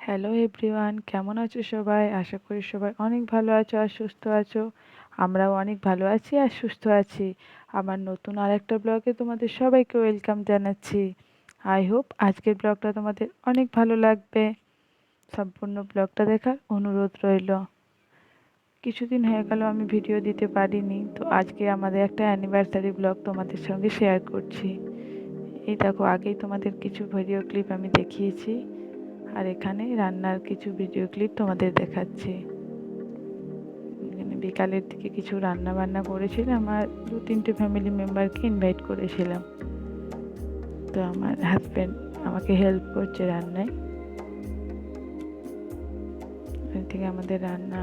Hello everyone কেমন আছো সবাই? আশা করি সবাই অনেক ভালো আছো আর সুস্থ আছো। আমরাও অনেক ভালো আছি আর সুস্থ আছি। আমার নতুন আর একটা ব্লগে তোমাদের সবাইকে ওয়েলকাম জানাচ্ছি। আই হোপ আজকের ব্লগটা তোমাদের অনেক ভালো লাগবে। সম্পূর্ণ ব্লগটা দেখার অনুরোধ রইল। কিছুদিন হয়ে গেল, আমি ভিডিও দিতে পারিনি। তো আজকে আমাদের একটা অ্যানিভার্সারি ব্লগ তোমাদের সঙ্গে শেয়ার করছি। এই দেখো, আগেই তোমাদের কিছু ভিডিও ক্লিপ আমি দেখিয়েছি। আর এখানে রান্নার কিছু ভিডিও ক্লিপ তোমাদের দেখাচ্ছি। বিকালের দিকে কিছু রান্না বান্না করেছিলাম আর দু তিনটে ফ্যামিলি মেম্বারকে ইনভাইট করেছিলাম। তো আমার হাজব্যান্ড আমাকে হেল্প করছে রান্নায়। থেকে আমাদের রান্না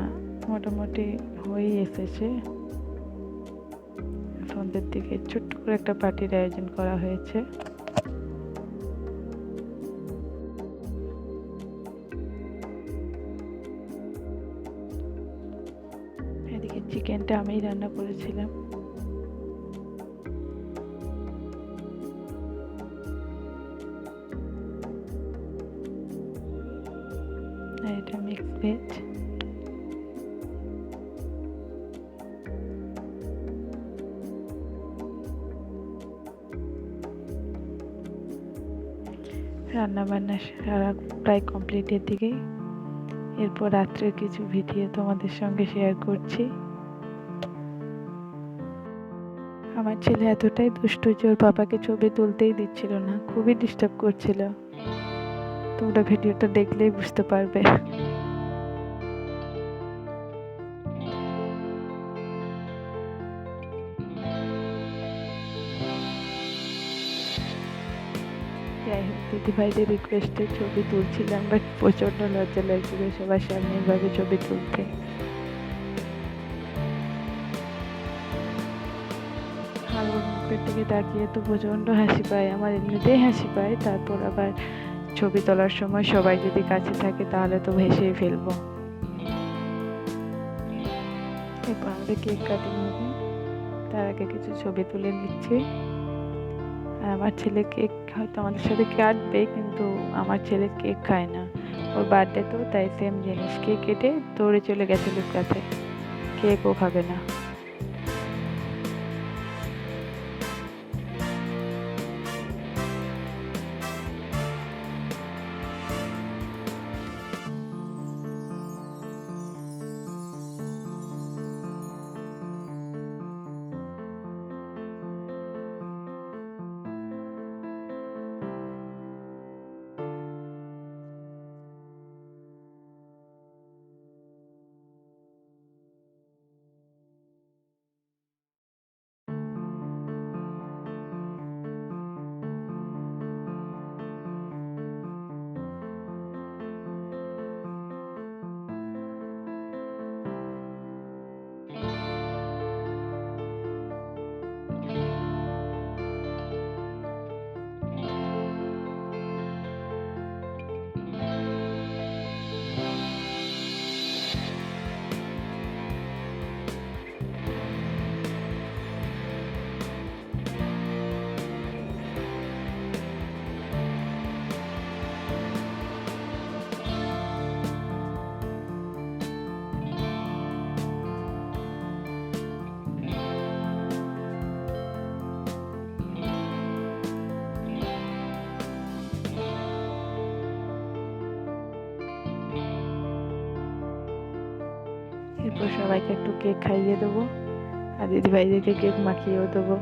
মোটামুটি হয়েই এসেছে। সন্ধ্যের দিকে ছোট্ট করে একটা পার্টির আয়োজন করা হয়েছে। এদিকে চিকেনটা আমি রান্না করেছিলাম। এটা মিক্স ভেজ রান্না বান্না সারা প্রায় কমপ্লিটের দিকে এরপর রাত্রের কিছু ভিডিও তোমাদের সঙ্গে শেয়ার করছি। আমার ছেলে এতটাই দুষ্ট যে ওর বাবাকে ছবি তুলতেই দিচ্ছিল না, খুবই ডিস্টার্ব করছিল। তোমরা ভিডিওটা দেখলেই বুঝতে পারবে। যাই হোক, দিদিভাইদের রিকোয়েস্টে ছবি তুলছিলাম বাট প্রচণ্ড লজ্জা লাগছিল সবার সামনে এভাবে ছবি তুলতে। দিকে তাকিয়ে তো প্রচণ্ড হাসি পায়, আমার এমনিতেই হাসি পায়। তারপর আবার ছবি তোলার সময় সবাই যদি কাছে থাকে তাহলে তো ভেসেই ফেলব। এরপর আমাদের কেক কাটিং হবে। তার আগে কিছু ছবি তুলে নিচ্ছি। আর আমার ছেলে কেক হয়তো আমাদের সাথে কাটবে কিন্তু আমার ছেলে কেক খায় না। ওর বার্থডে তো, তাই সেম জিনিস, কেক কেটে দৌড়ে চলে গেছে লোক কাছে। কেকও খাবে না। এরপর সবাইকে একটু কেক খাইয়ে দেবো। আর দিদিভাইদেরকে কেক মাখিয়েও দেবো।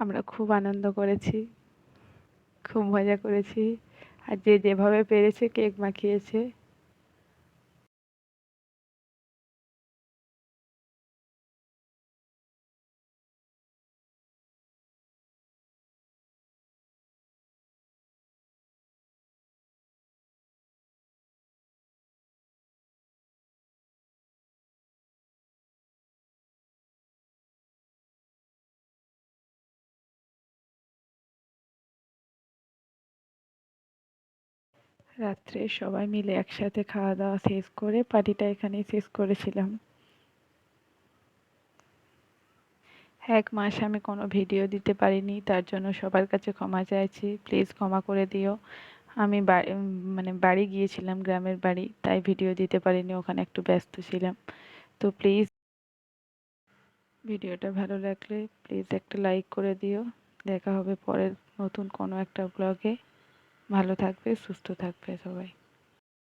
আমরা খুব আনন্দ করেছি। খুব মজা করেছি। আর যে যেভাবে পেরেছে কেক মাখিয়েছে। রাত্রে সবাই মিলে একসাথে খাওয়া দাওয়া শেষ করে পার্টিটা এখানেই শেষ করেছিলাম। এক মাস আমি কোনো ভিডিও দিতে পারিনি, তার জন্য সবার কাছে ক্ষমা চাইছি। প্লিজ ক্ষমা করে দিও। আমি বাড়ি মানে বাড়ি গিয়েছিলাম, গ্রামের বাড়ি, তাই ভিডিও দিতে পারিনি, ওখানে একটু ব্যস্ত ছিলাম। তো প্লিজ ভিডিওটা ভালো লাগলে প্লিজ একটা লাইক করে দিও। দেখা হবে পরের নতুন কোনো একটা ব্লগে ভালো থাকবে সুস্থ থাকবে সবাই।